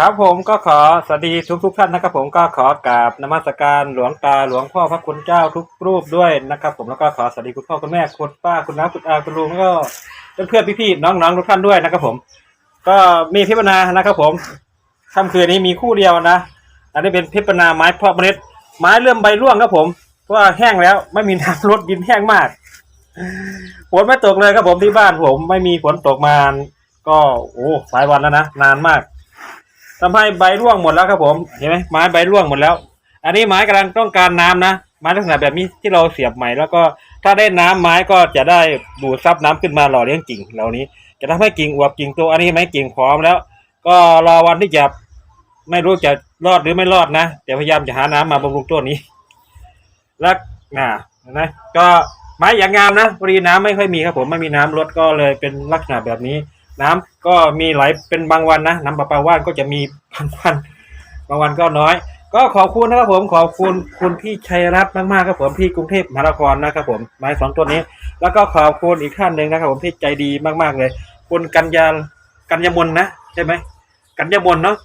ครับผมก็ขอสวัสดีทุกทุกท่านนะครับ ผมก็ขอกราบนมัสการหลวงตาหลวงพ่อพระคุณเจ้าทุกรูปด้วยนะครับ ผมแล้วก็ขอสวัสดีคุณพ่อคุณแม่คุณป้าคุณน้าคุณอาคุณลุงแล้วก็เพื่อนๆพี่ๆน้องๆทุกท่านด้วยนะครับ ผม ก็มีพิจารณานะครับ ผมค่ำคืนนี้มีคู่เดียวนะ อันนี้เป็นพิจารณาไม้พาะเมล็ดไม้เริ่มใบร่วงครับผมเพราะว่าแห้งแล้วไม่มีน้ำลดดินแห้งมากฝนไม่ตกเลยครับผมที่บ้านผม ไม่มีฝนตกมาก็โอ้หลายวันแล้วนะนานมาก ทำให้ใบร่วงหมดแล้วครับผมเห็นไหมไม้ใบร่วงหมดแล้ว อันนี้ไม้กำลังต้องการน้ำนะไม้ลักษณะแบบนี้ที่เราเสียบใหม่แล้วก็ถ้าได้น้ำไม้ก็จะได้ดูดซับน้ำขึ้นมาหล่อเลี้ยงกิ่งเหล่านี้ จะทำให้กิ่งอวบกิ่งโตอันนี้ไม้กิ่งพร้อมแล้ว ก็รอวันที่จะไม่รู้จะรอดหรือไม่รอดนะแต่พยายามจะหาน้ำมาบำรุงต้นนี้ แล้วนะนะก็ไม้อย่างงามนะพอดีน้ำไม่ค่อยมีครับผมไม่มีน้ำลดก็เลยเป็นลักษณะแบบนี้ น้ำก็มีไหลเป็นบางวันนะน้ำประปาว่านก็จะมีบางวันบางวันก็น้อย ก็ขอบคุณนะครับผมขอบคุณคุณพี่ชัยรัตน์มากๆครับผมที่กรุงเทพมหานครนะครับผมไม้สองตัวนี้ แล้วก็ขอบคุณอีกท่านหนึ่งนะครับผมที่ใจดีมากๆเลย คุณกัญญากัญญมนนะใช่ไหมกัญญมนเนาะ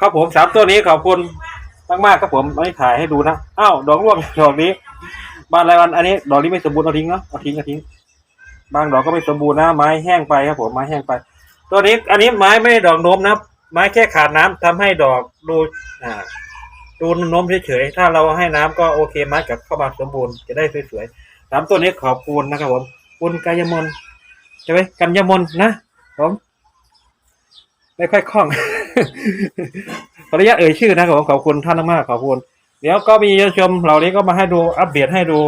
ครับผมสามตัวนี้ขอบคุณมากๆครับผมไม่ถ่ายให้ดูนะอ้าวดอกร่วงดอกนี้บานรายวันอันนี้ดอกนี้ไม่สมบูรณ์เอาทิ้งเนาะเอาทิ้งเอาทิ้ง บางดอกก็ไม่สมบูรณ์นะไม้แห้งไปครับผมไม้แห้งไป ตัวนี้อันนี้ไม้ไม่ได้ดอกโน้มนะไม้แค่ขาดน้ำทำให้ดอกดูอ่าดูโน้มเฉยๆถ้าเราให้น้ำก็โอเคไม้กลับเข้ามาสมบูรณ์จะได้สวยๆสามตัวนี้ขอบคุณนะครับผมคุณกายมนใช่ไหมกัญญมนนะผมไม่ค่อยคล่องขออนุญาตเอ่ยชื่อนะครับผมขอบคุณท่านมากขอบคุณ เดี๋ยวก็มีเยาชมเหล่านี้ก็มาให้ดูอัปเดตให้ดู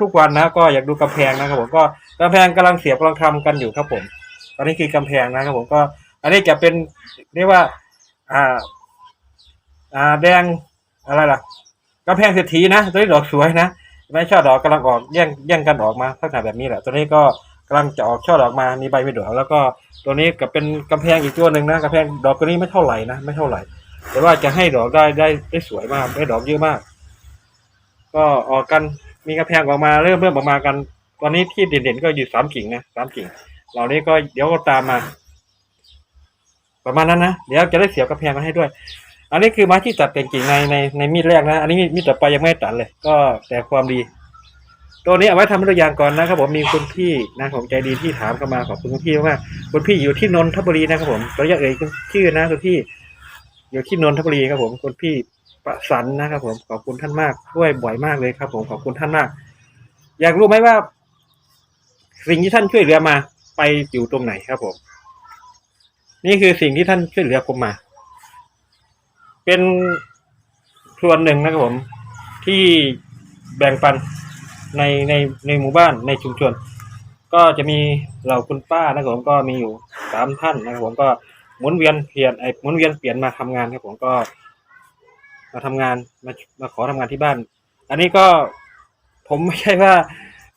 ทุก ๆ วันนะก็อยากดูกำแพงนะครับผมก็กำแพงกำลังเสียบกำลังทำกันอยู่ครับผม ตอนนี้คือกำแพงนะครับผมก็ อันนี้จะเป็นเรียกว่า อ่า อ่าแดงอะไรล่ะกำแพงเศรษฐีนะตัวนี้ดอกสวยนะไม่ช่อดอกกำลังออกแย่งแย่งกันออกมาลักษณะแบบนี้แหละ ตัวนี้ก็กำลังจะออกช่อดอกมามีใบไม่ดอกแล้วก็ตัวนี้ก็เป็นกำแพงอีกตัวหนึ่งนะกำแพงดอกตัวนี้ไม่เท่าไหร่นะไม่เท่าไหร่ แต่ว่าจะให้ดอกได้ได้ได้สวยมากได้ดอกเยอะมาก ก็ออกกันมีกระแพงออกมาเริ่มเริ่มออกมากัน ตอนนี้ที่เด่นๆก็อยู่สามกิ่งนะสามกิ่ง เหล่านี้ก็เดี๋ยวก็ตามมา ประมาณนั้นนะเดี๋ยวจะได้เสียบกระแพงมาให้ด้วย อันนี้คือไม้ที่ตัดแต่งกิ่งในในในมีดแรกนะ อันนี้มีมีดต่อไปยังไม่ตัดเลย ก็แต่ความดีตัวนี้เอาไว้ทำตัวอย่างก่อนนะครับผมมีคุณพี่นะผมใจดีที่ถามเข้ามาขอบคุณคุณพี่มากคุณพี่อยู่ที่นนทบุรีนะครับผมตัวอย่างเอ่ยชื่อนะคุณพี่ อยู่ที่นนทบุรีครับผมคุณพี่ประสันนะครับผมขอบคุณท่านมากช่วยบ่อยมากเลยครับ ผมขอบคุณท่านมาก อยากรู้ไหมว่า สิ่งที่ท่านช่วยเหลือมา ไปอยู่ตรงไหนครับผม นี่คือสิ่งที่ท่านช่วยเหลือผมมา เป็นส่วนหนึ่งนะครับผม ที่แบ่งปันในในในหมู่บ้านในชุมชน ก็จะมีเหล่าคุณป้านะครับผมก็มีอยู่สามท่านนะครับผมก็ หมุนเวียนเปลี่ยนไอ้หมุนเวียนเปลี่ยนมาทำงานครับผมก็มาทำงานมามาขอทำงานที่บ้าน อันนี้ก็ผมไม่ใช่ว่า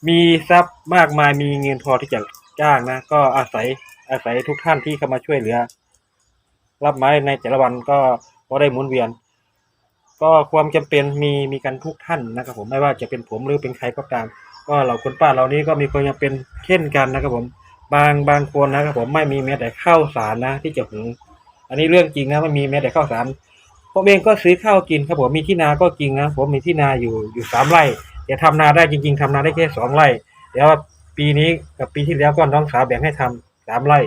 มีทรัพย์มากมายมีเงินพอที่จะจ้างนะ ก็อาศัยอาศัยทุกท่านที่เข้ามาช่วยเหลือ รับไม้ในแต่ละวันก็พอได้หมุนเวียน ก็ความจำเป็นมีมีกันทุกท่านนะครับผมไม่ว่าจะเป็นผมหรือเป็นใครก็ตาม ก็เหล่าคนป้าเหล่านี้ก็มีความจำเป็นเช่นกันนะครับผม บางบางคนนะครับผมไม่มีแม้แต่ข้าวสารนะ ที่จะหุงอันนี้เรื่องจริงนะไม่มีแม้แต่ข้าวสารผมเองก็ซื้อข้าวกินครับผมมีที่นาก็จริงนะผมมีที่นาอยู่อยู่สามไร่แต่ทำนาได้จริง ๆทำนาได้แค่สองไร่เดี๋ยวปีนี้กับปีที่แล้วก็น้องสาวแบ่งให้ทำสามไร่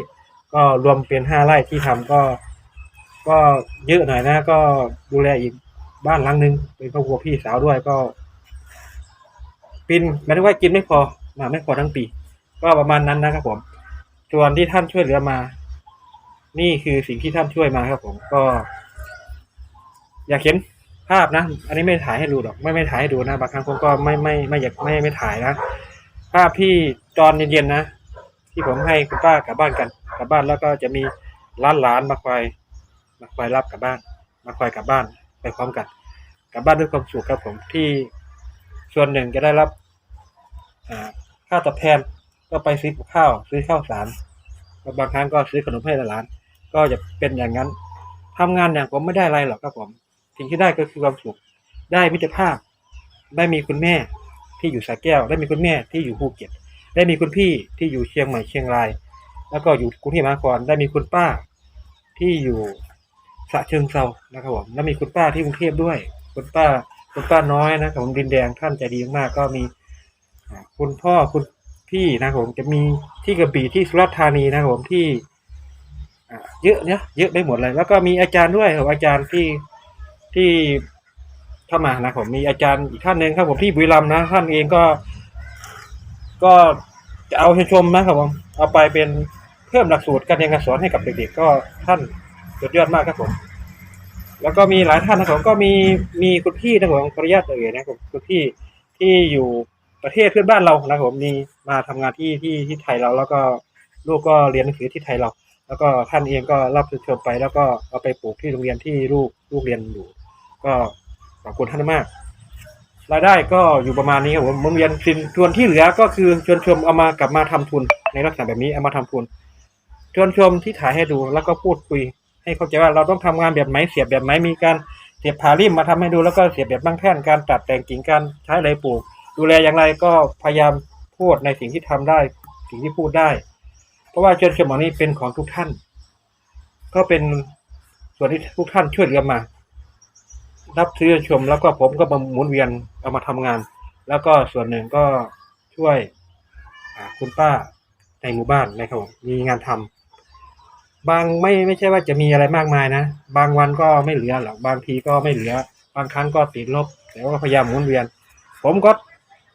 ก็รวมเป็นห้าไร่ที่ทำก็ ก็เยอะหน่อยนะ ก็ดูแลอีกบ้านหลังนึงเป็นครอบครัวพี่สาวด้วยก็ ปินหมายถึงว่ากินไม่พอมาไม่พอทั้งปี ก็ประมาณนั้นนะครับ ผมส่วนที่ท่านช่วยเหลือมา นี่คือสิ่งที่ท่านช่วยมาครับ ผมก็ อยากเห็นภาพนะ อันนี้ไม่ถ่ายให้ดูหรอก ไม่ไม่ถ่ายให้ดูนะ บางครั้งผมก็ไม่ไม่ไม่อยากไม่ไม่ถ่ายนะ ภาพที่ตอนเย็นๆนะ ที่ผมให้คุณป้ากลับบ้านกันกลับบ้านแล้วก็จะมีร้านหลานมาคอยมาคอยรับกลับบ้าน มาคอยกลับบ้านไปพร้อมกัน กลับบ้านด้วยความสุขครับผมที่ส่วนหนึ่งจะได้รับค่าตอบแทน ก็ไปซื้อกับข้าว ซื้อข้าวสารบางครั้งก็ซื้อขนมให้หลาน ก็จะเป็นอย่างนั้นทำงานอย่างผมไม่ได้อะไรหรอกครับผมสิ่งที่ได้ก็คือความสุข ได้มิตรภาพ ได้มีคุณแม่ที่อยู่สระแก้ว ได้มีคุณแม่ที่อยู่ภูเก็ต ได้มีคุณพี่ที่อยู่เชียงใหม่เชียงราย แล้วก็อยู่กรุงเทพมหานคร ได้มีคุณป้าที่อยู่สระเชิงเซานะครับผม แล้วมีคุณป้าที่กรุงเทพด้วย คุณป้า คุณป้าน้อยนะครับผมดินแดงท่านใจดีมากก็มีคุณพ่อคุณ พี่นะครับผมจะมีที่กระบี่ที่สุราษฎร์ธานีนะครับผมที่เยอะเนี่ยเยอะไปหมดเลย แล้วก็มีอาจารย์ด้วยครับอาจารย์ที่ที่เข้ามานะครับผมมีอาจารย์อีกท่านหนึ่งครับผมที่บุรีรัมย์นะท่านเองก็ ก็จะเอาชมนะครับผมเอาไปเป็นเพิ่มหลักสูตรการเรียนการสอนให้กับเด็กๆก็ท่านสุดยอดมากครับผม แล้วก็มีหลายท่านนะครับผมก็มีมีคุณพี่นะครับผมขออนุญาตเอ่ยนะครับคุณพี่ที่อยู่ ประเทศเพื่อนบ้านเรานะครับผมมีมาทำงานที่ที่ที่ไทยเราแล้วก็ลูกก็เรียนหนังสือที่ไทยเรา แล้วก็ท่านเองก็รับชมไป แล้วก็เอาไปปลูกที่โรงเรียนที่ลูกลูกเรียนอยู่ ก็ขอบคุณท่านมากรายได้ก็อยู่ประมาณนี้ครับผมหมุนเวียนสินส่วนที่เหลือก็คือชวนชมเอามากลับมาทำทุนในลักษณะแบบนี้เอามาทำทุนชวนชมที่ถ่ายให้ดูแล้วก็พูดคุย ให้เข้าใจว่าเราต้องทำงานแบบไหนเสียบแบบไหนมีการเสียบผาริมมาทำให้ดูแล้วก็เสียบแบบบางแท่นการตัดแต่งกิ่งการใช้อะไรปลูก ดูแลอย่างไรก็พยายามพูดในสิ่งที่ทำได้ สิ่งที่พูดได้ เพราะว่าเชวนชมเหล่านี้เป็นของทุกท่าน ก็เป็นส่วนที่ทุกท่านช่วยเหลือมา รับซื้อชมแล้วก็ผมก็มาหมุนเวียนเอามาทำงาน แล้วก็ส่วนหนึ่งก็ช่วยคุณป้าในหมู่บ้านนะครับมมีงานทำบางไม่ไม่ใช่ว่าจะมีอะไรมากมายนะ บางวันก็ไม่เหลือหรอกบางทีก็ไม่เหลือ บางครั้งก็ติดลบแต่ว่าพยายามหมุนเวียน ผมก็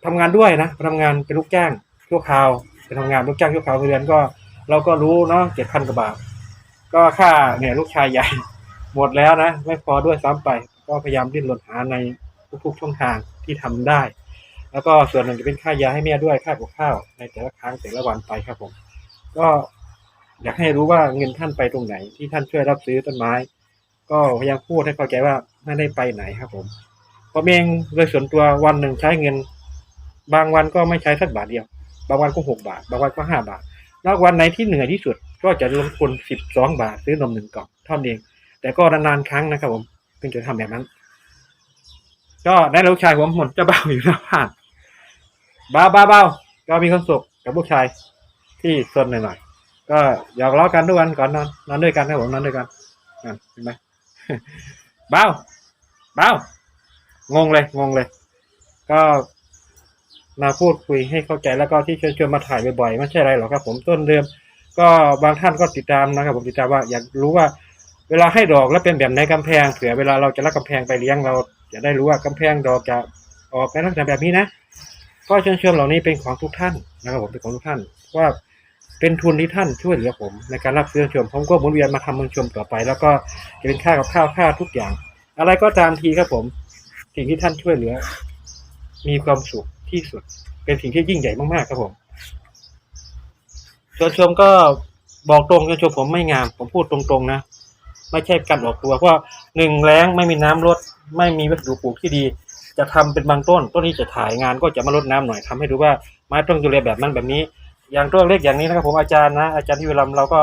ทำงานด้วยนะทำงานเป็นลูกจ้างชั่วคราวไปทำงานลูกจ้างชั่วคราวเดือนก็ เราก็รู้เนาะเจ็ดพันกว่าบาทก็ค่าเนี่ยลูกชายใหญ่หมดแล้วนะ ไม่พอด้วยซ้ำไป ก็พยายามดิ้นรนหาในทุกๆช่องทางที่ทำได้ แล้วก็ส่วนหนึ่งจะเป็นค่ายาให้แม่ด้วยค่ากับข้าวในแต่ละครั้งแต่ละวันไปครับผม ก็อยากให้รู้ว่าเงินท่านไปตรงไหน ที่ท่านช่วยรับซื้อต้นไม้ ก็พยายามพูดให้เข้าใจว่าไม่ได้ไปไหนครับผมผมเองโดยส่วนตัววันหนึ่งใช้เงิน บางวันก็ไม่ใช้สักบาทเดียว บางวันก็หกบาท บางวันก็ห้าบาทแล้ววันไหนที่เหนื่อยที่สุด ก็จะลงทุนสิบสองบาทซื้อนมหนึ่งกล่องเท่านั้นเอง แต่ก็นานๆครั้งนะครับผมเป็นจะทำแบบนั้น ก็ได้ลูกชายผมหมดจะเบ้าอยู่หน้าบ้านบ้าบ้าเบ้าก็มีความสุขกับลูกชายที่สนหน่อยๆก็หยอกล้อกันทุกวันก่อนนอนนอนด้วยกันนะผมนอนด้วยกันนั่นเห็นไหมเบ้าเบ้างงเลยงงเลย ก็ มาพูดคุยให้เข้าใจแล้วก็ที่เชิญชวนมาถ่ายบ่อยๆไม่ใช่อะไรหรอกครับ ผมต้นเดิม ก็บางท่านก็ติดตามนะครับ ผมติดตามว่าอยากรู้ว่า เวลาให้ดอกแล้วเป็นแบบไหนกำแพงเผื่อเวลาเราจะรักกำแพงไปเลี้ยงเราจะได้รู้ว่ากำแพงดอกจะออกในลักษณะแบบนี้นะก็เชิญชวนเหล่านี้เป็นของทุกท่านนะครับผมเป็นของทุกท่านว่าเป็นทุนที่ท่านช่วยเหลือผมในการรับซื้อชมผมก็หมุนเวียนมาทำเมืองชมต่อไป แล้วก็จะเป็นค่ากับข้าวค่าทุกอย่าง อะไรก็ตามทีครับผม สิ่งที่ท่านช่วยเหลือ มีความสุข ที่สุด เป็นสิ่งที่ยิ่งใหญ่มากๆครับผมชวนชมก็บอกตรงชวนชมผมไม่งาม ผมพูดตรงๆนะ ไม่ใช่การออกตัว เพราะว่าหนึ่งแรงไม่มีน้ำรดไม่มีวัสดุปลูกที่ดี จะทำเป็นบางต้น ต้นนี้จะถ่ายงานก็จะมารดน้ำหน่อยทำให้ดูว่าไม้ต้องดูแลแบบนั้นแบบนี้ อย่างต้นเล็กอย่างนี้นะครับ ผมอาจารย์นะอาจารย์ที่เวลาเราก็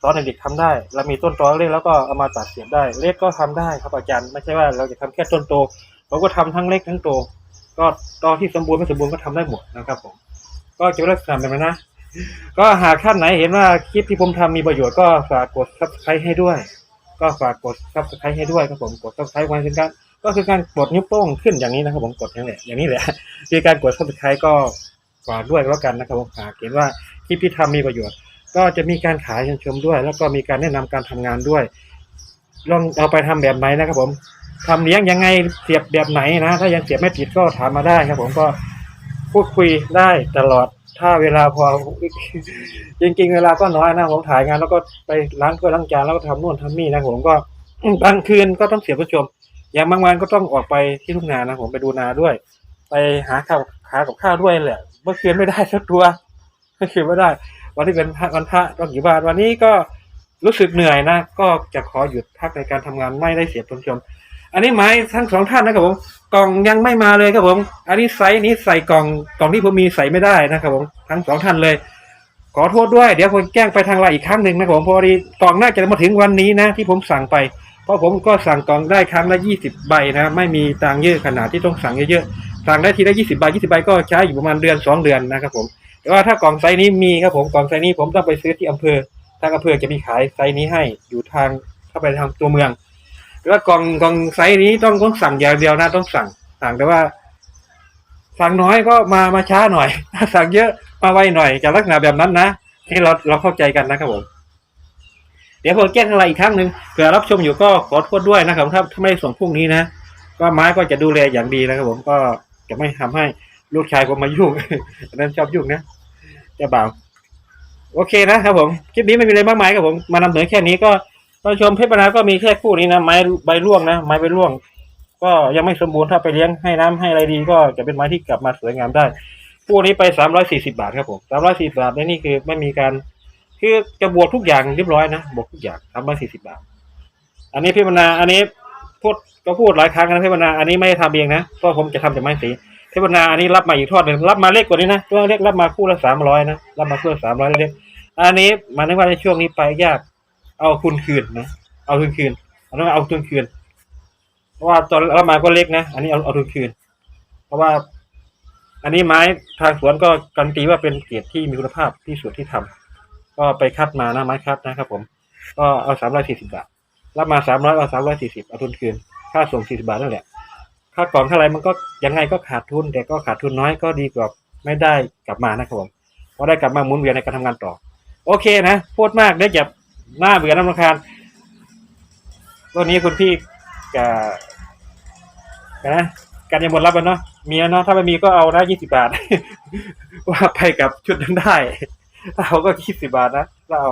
สอนเด็กๆทำได้เรามีต้นตอเล็กแล้วก็เอามาตัดเสียบได้ เล็กก็ทำได้ครับอาจารย์ ไม่ใช่ว่าเราจะทำแค่ต้นโตเราก็ทำทั้งเล็กทั้งโต ก็ตอนที่สมบูรณ์ไม่สมบูรณ์ก็ทำได้หมดนะครับผมก็จะเป็นลักษณะแบบนั้นนะ ก็หากท่านไหนเห็นว่าคลิปที่ผมทำมีประโยชน์ก็ฝากกด subscribe ให้ด้วย ก็ฝากกด subscribe ให้ด้วยครับผมกด subscribe ไว้เป็นการก็คือการกดนิ้วโป้งขึ้นอย่างนี้นะครับผมกดอย่างนี้แหละอย่างนี้แหละคือการกด subscribe ก็ฝากด้วยแล้วกันนะครับผมหากเห็นว่าคลิปที่ทำมีประโยชน์ ก็จะมีการขายชมด้วย แล้วก็มีการแนะนำการทำงานด้วย ลองเอาไปทำแบบไหนนะครับผม ทำเลี้ยงยังไงเสียบแบบไหนนะ ถ้ายังเสียบไม่ติดก็ถามมาได้ครับ ผมก็พูดคุยได้ตลอดถ้าเวลาพอจริง ๆ เวลาก็น้อยนะผมถ่ายงาน แล้วก็ไปล้างถ้วยล้างจานแล้วก็ทำนู่นทำนี่นะผมก็บางคืนก็ต้องเสียบผู้ชม อย่างบางวันก็ต้องออกไปที่ทุ่งนานะผมไปดูนาด้วย ไปหาข้าวหากับข้าวด้วยแหละเมื่อคืนไม่ได้สักตัวเมื่อคืนไม่ได้ วันที่เป็นวันพระต้องอยู่บ้านวันนี้ก็รู้สึกเหนื่อยนะ ก็จะขอหยุดพักในการทำงานไม่ได้เสียผู้ชม อันนี้หมายทั้งสองท่านนะครับผม กล่องยังไม่มาเลยครับผม อันนี้ไซส์นี้ใส่กล่องกล่องที่ผมมีใส่ไม่ได้นะครับผมทั้งสองท่านเลย ขอโทษด้วยเดี๋ยวผมแจ้งไปทางไลน์อีกครั้งหนึ่งนะครับผมพอดีกล่องน่าจะมาถึงวันนี้นะที่ผมสั่งไป เพราะผมก็สั่งกล่องได้ครั้งละยี่สิบใบนะ ไม่มีตังเยอะขนาดที่ต้องสั่งเยอะๆสั่งได้ทีละยี่สิบใบยี่สิบใบก็ใช้อยู่ประมาณเดือนสองเดือนนะครับผมแต่ว่าถ้ากล่องไซส์นี้มีครับผมกล่องไซส์นี้ผมต้องไปซื้อที่อำเภอทางอำเภอจะมีขายไซส์นี้ให้อยู่ทางถาไปทางตัวเมือง แล้วกล่องกล่องไซส์นี้ต้องต้องสั่งอย่างเดียวนะต้องสั่งสั่งแต่ว่า สั่งน้อยก็มามาช้าหน่อยสั่งเยอะมาไวหน่อยจะลักษณะแบบนั้นนะให้เราเราเข้าใจกันนะครับผมเดี๋ยวผมแจ้งอะไรอีกครั้งหนึ่งเผื่อรับชมอยู่ก็ขอโทษด้วยนะครับถ้าถ้าไม่ส่งพรุ่งนี้นะก็ไม้ก็จะดูแลอย่างดีนะครับผมก็จะไม่ทำให้ลูกชายผมมายุ่งนนั้นชอบยุ่งนะจะบ่าวโอเคนะครับผมคลิปนี้ไม่มีอะไรมากมายครับผม มานำเสนอแค่นี้ก็ ท่าชมเพชรบรรณาก็มีแค่คู่นี้นะไม้ใบร่วงนะไม้ใบร่วง ก็ยังไม่สมบูรณ์ถ้าไปเลี้ยงให้น้ำให้อะไรดี ก็จะเป็นไม้ที่กลับมาสวยงามได้คู่นี้ไปสามร้อยสี่สิบาทครับผมสามร้อยสี่สิบาทนี่คือไม่มีการคือจะบวกทุกอย่างเรียบร้อยนะบวกทุกอย่างสามร้อยสี่สิบาท อันนี้พี่บรรณาอันนี้พูดก็พูดหลายครั้งนะพี่บรรณาอันนี้ไม่ได้ทำเองนะเพราะผมจะทำจากไม้สีพี่บรรณาอันนี้รับมาอีกทอดหนึ่งรับมาเล็กกว่านี้นะตัวเล็กรับมาคู่ละสามร้อยนะรับมาคู่ละสามร้อยเล็กอันนี้มายถึงว่าในช่วงนี้ไปยาก เอาทุนคืนนะ เอาทุนคืนเอาต้องเอาทุนคืน เพราะว่าตอนเรับมาก็เล็กนะ อันนี้เอาเอาทุนคืน เพราะว่า อันนี้ไม้ทางสวนก็การันตีว่าเป็นเกรดที่มีคุณภาพที่สุดที่ทำก็ไปคัดมานะไม้คัดนะครับ ผม ก็เอาสามร้อยสี่สิบาท รับมาสามร้อยเอาสามร้อยสี่สิบเอาทุนคืน ค่าส่งสี่สิบาทนั่นแหละ ค่ากล่องเท่าไรมันก็ยังไงก็ขาดทุน แต่ก็ขาดทุนน้อยก็ดีกว่าไม่ได้กลับมานะครับผมเพราะได้กลับมาหมุนเวียนในการทำงานต่อ โอเคนะพูดมากเดี๋ยวจะ หน้าเบื่อน้ำรำคาญตัวนี้คุณพี่กับนะการยังหมดรับแล้วเนาะมีเนาะถ้าไม่มีก็เอานะยี่สิบาท ว่าไปกับชุดนั้นได้เราก็ยี่สิบาทนะเรา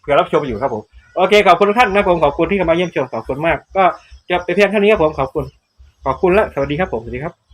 เผื่อรับชมอยู่ครับผมโอเคขอบคุณทุกท่านนะผมขอบคุณที่เข้ามาเยี่ยมชมขอบคุณมาก ก็จะไปเพียงเท่านี้ครับผมขอบคุณ ขอบคุณและสวัสดีครับผมสวัสดีครับ